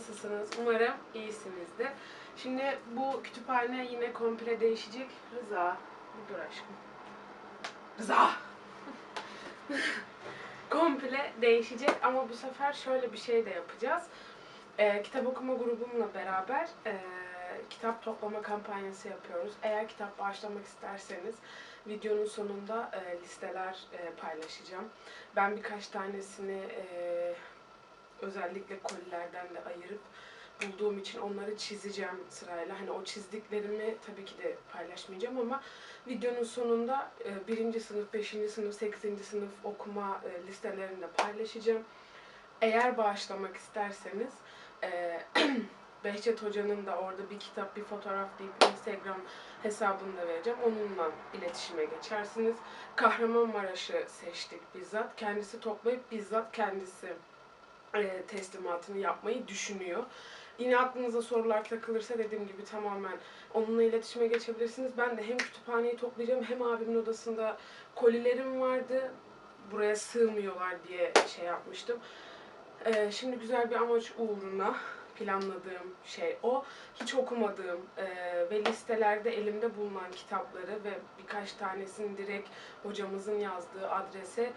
Nasılsınız? Umarım iyisinizdir. Şimdi bu kütüphane yine komple değişecek. Rıza, dur aşkım. Rıza! komple değişecek ama bu sefer şöyle bir şey de yapacağız. Ee, kitap okuma grubumla beraber e, kitap toplama kampanyası yapıyoruz. Eğer kitap bağışlamak isterseniz videonun sonunda e, listeler e, paylaşacağım. Ben birkaç tanesini e, özellikle kolilerden de ayırıp bulduğum için onları çizeceğim sırayla. Hani o çizdiklerimi tabii ki de paylaşmayacağım ama videonun sonunda e, birinci sınıf, beşinci sınıf, sekizinci sınıf okuma e, listelerini de paylaşacağım. Eğer bağışlamak isterseniz e, Behçet Hoca'nın da orada bir kitap, bir fotoğraf deyip Instagram hesabını da vereceğim. Onunla iletişime geçersiniz. Kahramanmaraş'ı seçtik bizzat. Kendisi toplayıp bizzat kendisi e, teslimatını yapmayı düşünüyor. Yine aklınıza sorular takılırsa dediğim gibi tamamen onunla iletişime geçebilirsiniz. Ben de hem kütüphaneyi toplayacağım hem abimin odasında kolilerim vardı. Buraya sığmıyorlar diye şey yapmıştım. E, şimdi güzel bir amaç uğruna planladığım şey o. Hiç okumadığım e, ve listelerde elimde bulunan kitapları ve birkaç tanesini direkt hocamızın yazdığı adrese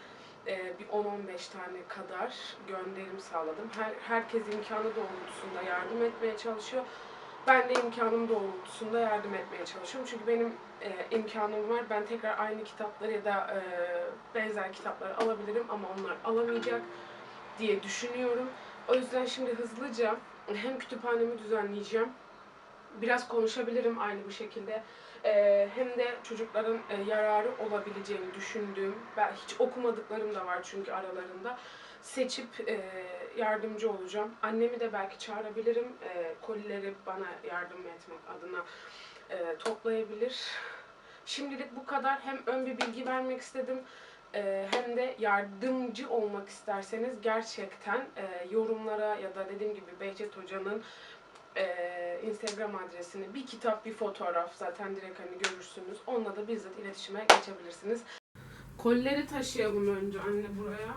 e, bir 10-15 tane kadar gönderim sağladım. Her, herkes imkanı doğrultusunda yardım etmeye çalışıyor. Ben de imkanım doğrultusunda yardım etmeye çalışıyorum. Çünkü benim e, imkanım var. Ben tekrar aynı kitapları ya da e, benzer kitapları alabilirim ama onlar alamayacak diye düşünüyorum. O yüzden şimdi hızlıca hem kütüphanemi düzenleyeceğim. Biraz konuşabilirim aynı bu şekilde. Ee, hem de çocukların e, yararı olabileceğini düşündüğüm, ben hiç okumadıklarım da var çünkü aralarında seçip e, yardımcı olacağım. Annemi de belki çağırabilirim. E, kolileri bana yardım etmek adına e, toplayabilir. Şimdilik bu kadar. Hem ön bir bilgi vermek istedim. e, hem de yardımcı olmak isterseniz gerçekten e, yorumlara ya da dediğim gibi Behçet Hoca'nın e, Instagram adresini bir kitap bir fotoğraf zaten direkt hani görürsünüz. Onunla da bizzat iletişime geçebilirsiniz. Kolleri taşıyalım önce anne buraya.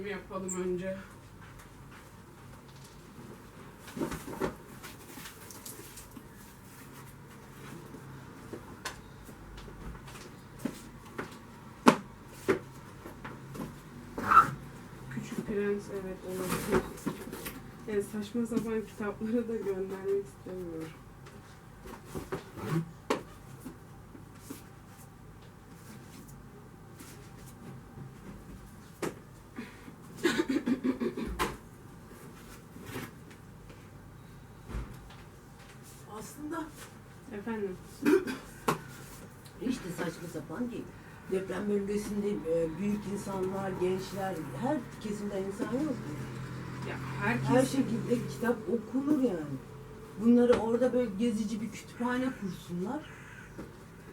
Mi yapalım önce? Küçük Prens evet olabilir. Yani saçma sapan kitapları da göndermek istemiyorum. Aslında Efendim? hiç de saçma sapan değil. Deprem bölgesinde e, büyük insanlar, gençler, her kesimden insan yok mu? Ya herkes... Her şekilde kitap okunur yani. Bunları orada böyle gezici bir kütüphane kursunlar.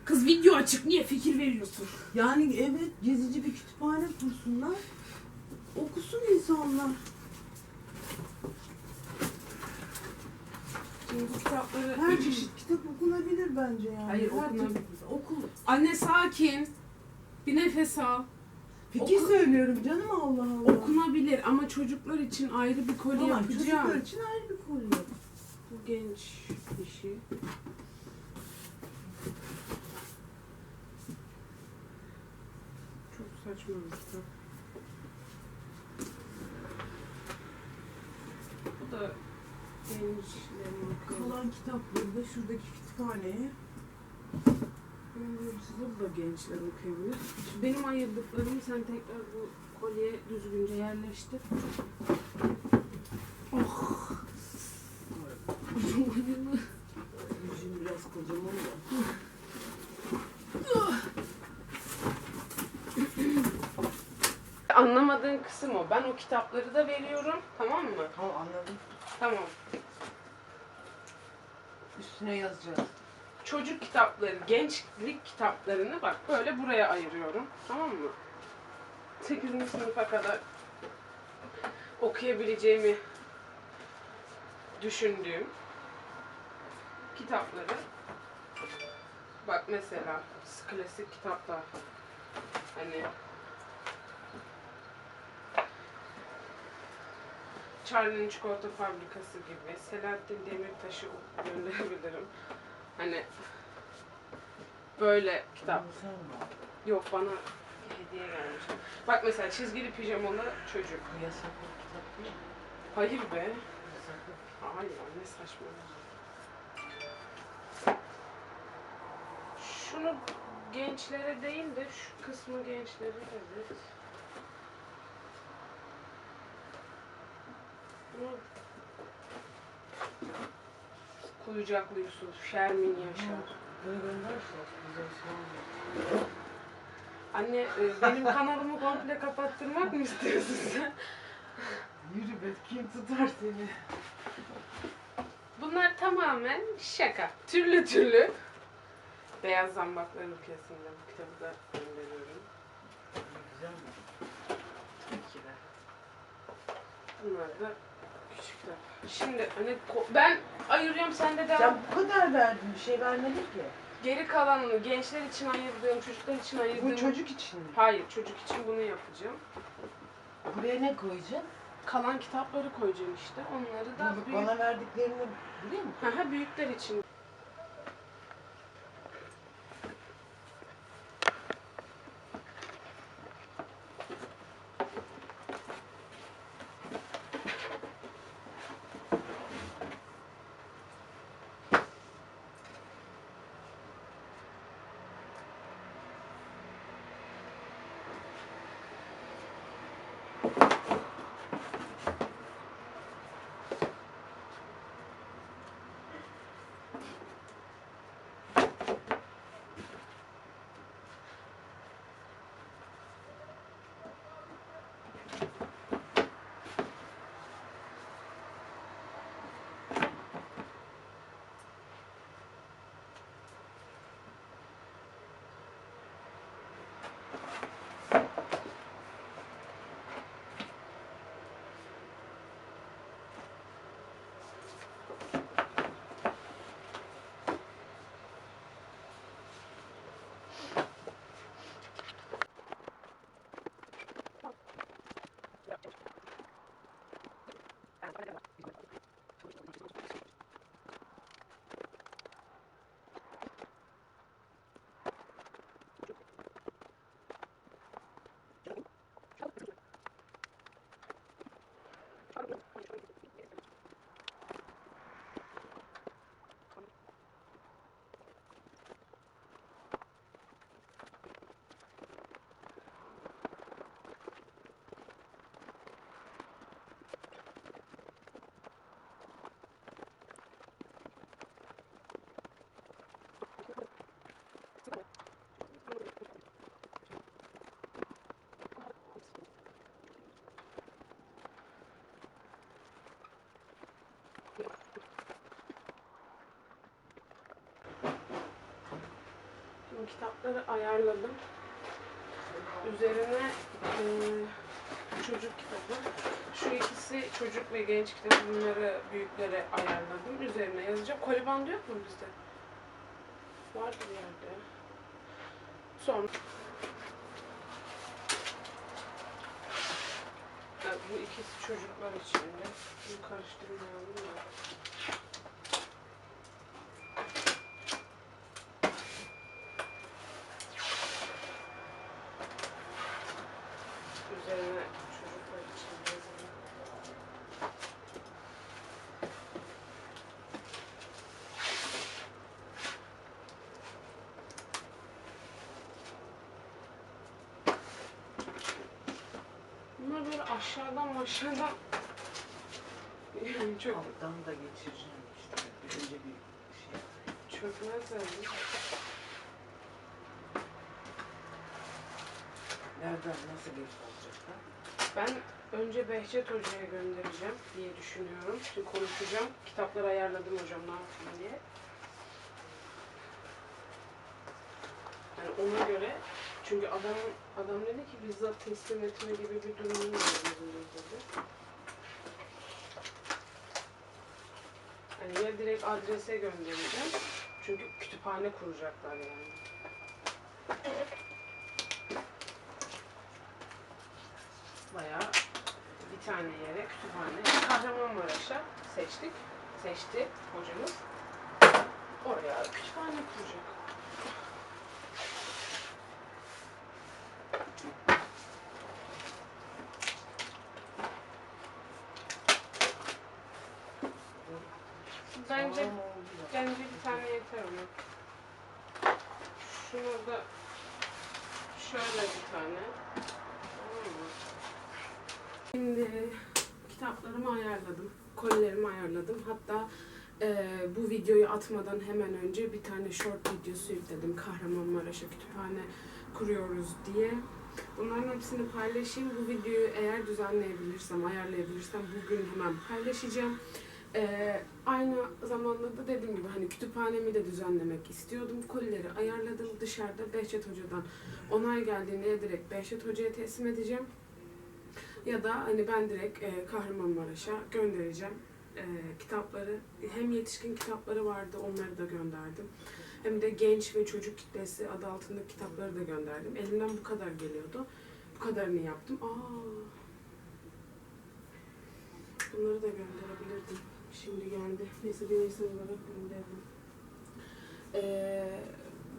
Kız video açık niye fikir veriyorsun? Yani evet gezici bir kütüphane kursunlar. Okusun insanlar. Şimdi bu kitapları... Her çeşit kitap okunabilir bence yani. Hayır, Her okunabilir. Okul. Anne sakin. Bir nefes al. Fikir Oku- söylüyorum canım Allah Allah. Okunabilir ama çocuklar için ayrı bir kolye Tamam, yapacağım. çocuklar için ayrı bir konu. Bu genç işi. Çok saçma bir kitap. Bu da gençlerin. Kalan kitapları da şuradaki kütüphaneye bu da gençler okuyabilir. Benim ayırdıklarımı sen tekrar bu kolye düzgünce yerleştir. Oh. Acıdı. Yüzüm biraz kocaman da. Anlamadığın kısım o. Ben o kitapları da veriyorum. Tamam mı? Tamam anladım. Tamam. Üstüne yazacağız. Çocuk kitapları, gençlik kitaplarını bak böyle buraya ayırıyorum. Tamam mı? 8. sınıfa kadar okuyabileceğimi düşündüğüm kitapları bak mesela klasik kitaplar hani Charlie'nin Çikolata Fabrikası gibi Selahattin Demirtaş'ı gönderebilirim. Hani böyle kitap. Yok bana hediye gelmiş. Bak mesela çizgili pijamalı çocuk. Yasaklı kitap mi? Hayır be. Hayır ne saçma. Şunu gençlere değil de şu kısmı gençlere evet. Bunu Kuyucaklı Yusuf, Şermin Yaşar. Bunu sonra. Anne e, benim kanalımı komple kapattırmak mı istiyorsun sen? Yürü be kim tutar seni? Bunlar tamamen şaka. Türlü türlü. Beyaz zambakların ülkesinde bu kitabı da gönderiyorum. Güzel mi? Tabii ki de. Bunlar da küçükler. Şimdi hani ko- ben ayırıyorum sen de devam. Sen bu kadar verdin bir şey vermedin ki. Geri kalanını gençler için ayırdığım, çocuklar için ayırdığım. Bu çocuk için mi? Hayır çocuk için bunu yapacağım. Buraya ne koyacaksın? Kalan kitapları koyacağım işte. Onları da büyük... Bana verdiklerini buraya mı? Aha, büyükler için. Kitapları ayarladım. Üzerine eee, çocuk kitabı. Şu ikisi çocuk ve genç kitabı. Bunları büyüklere ayarladım. Üzerine yazacağım. Koli bandı yok mu bizde? Var bir yerde. Sonra bu ikisi çocuklar için de. Bunu karıştırmayalım da. Üzerine çocuklar için yazalım. Aşağıdan aşağıdan çok Alttan da geçireceğim işte. Önce bir şey. çökmezler mi? Nereden nasıl bir olacaklar? Ben önce Behçet Hoca'ya göndereceğim diye düşünüyorum. Şimdi konuşacağım. Kitapları ayarladım hocam ne yapayım diye. Yani ona göre çünkü adam adam dedi ki bizzat teslim etme gibi bir durumumuz var dedi. Yani ya direkt adrese göndereceğim. Çünkü kütüphane kuracaklar yani. Bayağı bir tane yere kütüphane. Kahramanmaraş'a seçtik. Seçti hocamız. Oraya kütüphane kuracak. Bence bence bir tane yeter ona. Şuna da şöyle bir tane. Şimdi kitaplarımı ayarladım. Kolilerimi ayarladım. Hatta e, bu videoyu atmadan hemen önce bir tane short videosu yükledim. Kahramanmaraş'a kütüphane kuruyoruz diye. Bunların hepsini paylaşayım. Bu videoyu eğer düzenleyebilirsem, ayarlayabilirsem bugün hemen paylaşacağım. Ee, aynı zamanda da dediğim gibi hani kütüphanemi de düzenlemek istiyordum. Kolileri ayarladım. Dışarıda Behçet Hoca'dan onay geldiğinde direkt Behçet Hoca'ya teslim edeceğim. Ya da hani ben direkt e, Kahramanmaraş'a göndereceğim e, kitapları. Hem yetişkin kitapları vardı onları da gönderdim. Hem de genç ve çocuk kitlesi adı altındaki kitapları da gönderdim. Elimden bu kadar geliyordu. Bu kadarını yaptım. Aa, bunları da gönderebilirdim. Şimdi geldi. Neyse bireysel olarak gönderdim. Ee,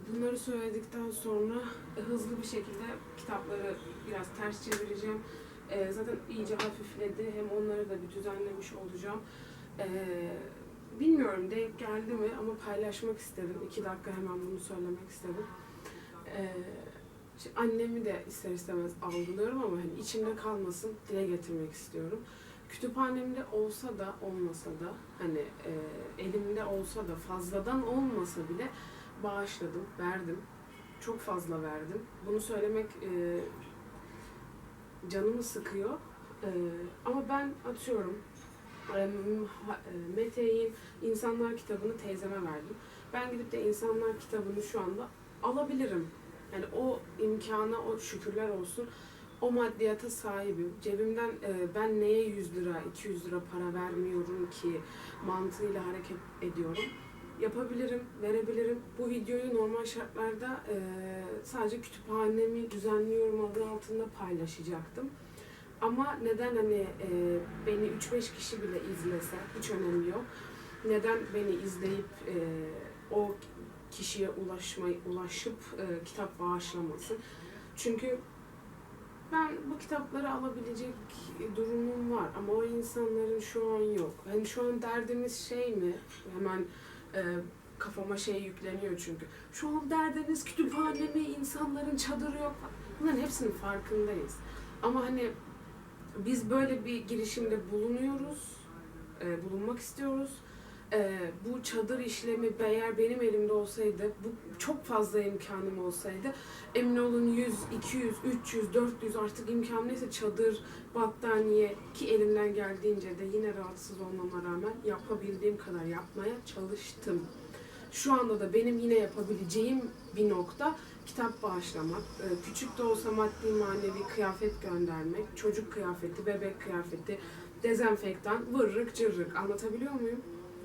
bunları söyledikten sonra e, hızlı bir şekilde kitapları biraz ters çevireceğim. Ee, zaten iyice hafifledi. Hem onları da bir düzenlemiş olacağım. Ee, bilmiyorum denk geldi mi ama paylaşmak istedim. İki dakika hemen bunu söylemek istedim. Ee, annemi de ister istemez algılıyorum ama hani içimde kalmasın dile getirmek istiyorum. Kütüphanemde olsa da olmasa da hani e, elimde olsa da fazladan olmasa bile bağışladım, verdim. Çok fazla verdim. Bunu söylemek e, canımı sıkıyor. E, ama ben atıyorum e, e, Mete'nin İnsanlar kitabını teyzeme verdim. Ben gidip de İnsanlar kitabını şu anda alabilirim. Yani o imkana, o şükürler olsun o maddiyata sahibim. Cebimden e, ben neye 100 lira, 200 lira para vermiyorum ki mantığıyla hareket ediyorum. Yapabilirim, verebilirim. Bu videoyu normal şartlarda e, sadece kütüphanemi düzenliyorum adı altında paylaşacaktım. Ama neden hani e, beni 3-5 kişi bile izlese hiç önemi yok. Neden beni izleyip e, o kişiye ulaşmayı ulaşıp e, kitap bağışlamasın? Çünkü ben bu kitapları alabilecek durumum var ama o insanların şu an yok. Hani şu an derdimiz şey mi? Hemen e, kafama şey yükleniyor çünkü. Şu an derdiniz kütüphane mi? İnsanların çadırı yok. Bunların hepsinin farkındayız. Ama hani biz böyle bir girişimde bulunuyoruz. e, bulunmak istiyoruz. E, bu çadır işlemi eğer benim elimde olsaydı, bu çok fazla imkanım olsaydı emin olun 100, 200, 300, 400 artık imkan neyse çadır, battaniye ki elimden geldiğince de yine rahatsız olmama rağmen yapabildiğim kadar yapmaya çalıştım. Şu anda da benim yine yapabileceğim bir nokta kitap bağışlamak, e, küçük de olsa maddi manevi kıyafet göndermek, çocuk kıyafeti, bebek kıyafeti, dezenfektan, vırrık cırrık anlatabiliyor muyum?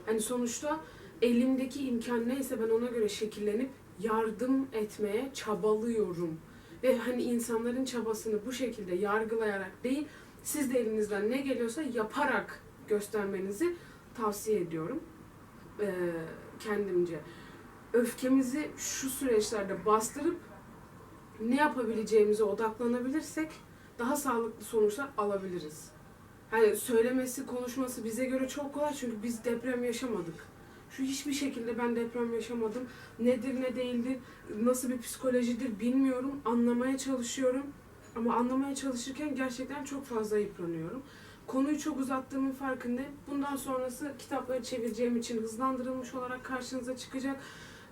Hani sonuçta elimdeki imkan neyse ben ona göre şekillenip yardım etmeye çabalıyorum. Ve hani insanların çabasını bu şekilde yargılayarak değil, siz de elinizden ne geliyorsa yaparak göstermenizi tavsiye ediyorum. Ee, kendimce. Öfkemizi şu süreçlerde bastırıp ne yapabileceğimize odaklanabilirsek daha sağlıklı sonuçlar alabiliriz. Hani söylemesi, konuşması bize göre çok kolay çünkü biz deprem yaşamadık. Şu hiçbir şekilde ben deprem yaşamadım. Nedir ne değildir, nasıl bir psikolojidir bilmiyorum. Anlamaya çalışıyorum. Ama anlamaya çalışırken gerçekten çok fazla yıpranıyorum. Konuyu çok uzattığımın farkındayım. Bundan sonrası kitapları çevireceğim için hızlandırılmış olarak karşınıza çıkacak.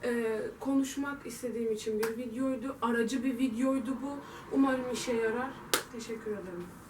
Ee, konuşmak istediğim için bir videoydu. Aracı bir videoydu bu. Umarım işe yarar. Teşekkür ederim.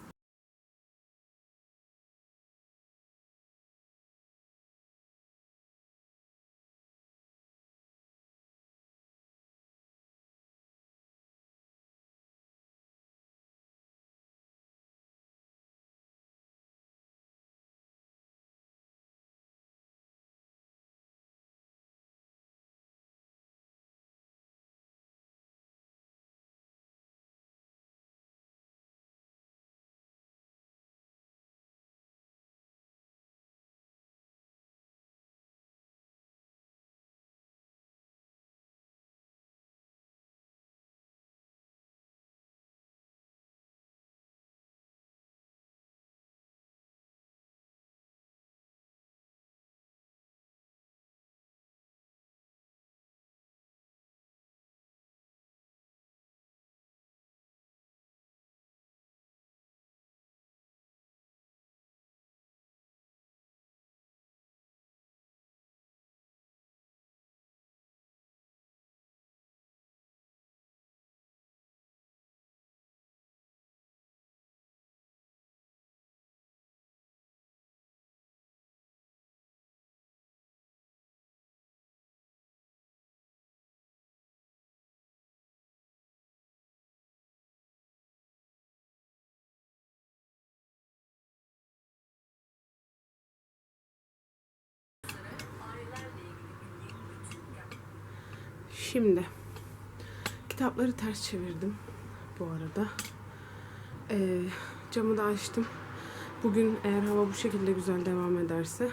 Şimdi kitapları ters çevirdim bu arada. Ee, camı da açtım. Bugün eğer hava bu şekilde güzel devam ederse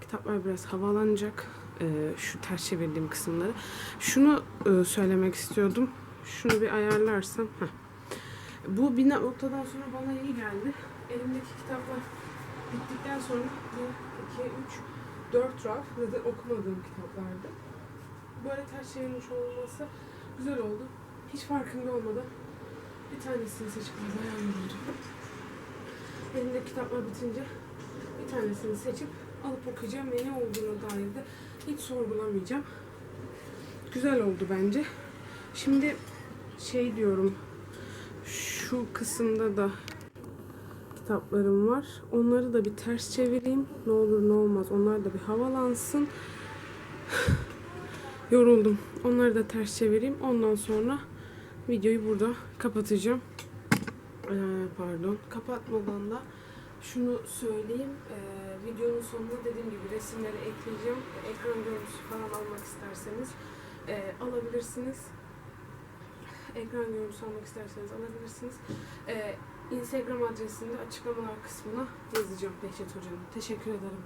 kitaplar biraz havalanacak. Ee, şu ters çevirdiğim kısımları. Şunu e, söylemek istiyordum. Şunu bir ayarlarsam. heh. Bu bir noktadan sonra bana iyi geldi. Elimdeki kitaplar bittikten sonra 1, 2, 3, 4 raf zaten okumadığım kitaplardı. Böyle ters çevirmiş olması güzel oldu. Hiç farkında olmadan bir tanesini seçip ayarlayacağım. Elimde kitaplar bitince bir tanesini seçip alıp okuyacağım ve ne olduğuna dair de hiç sorgulamayacağım. Güzel oldu bence. Şimdi şey diyorum şu kısımda da kitaplarım var. Onları da bir ters çevireyim. Ne olur ne olmaz. Onlar da bir havalansın. Yoruldum. Onları da ters çevireyim. Ondan sonra videoyu burada kapatacağım. Ee, pardon. Kapatmadan da şunu söyleyeyim. Ee, videonun sonuna dediğim gibi resimleri ekleyeceğim. Ekran görüntüsü falan almak isterseniz e, alabilirsiniz. Ekran görüntüsü almak isterseniz alabilirsiniz. Ee, Instagram adresini de açıklamalar kısmına yazacağım Behçet Hoca'nın. Teşekkür ederim.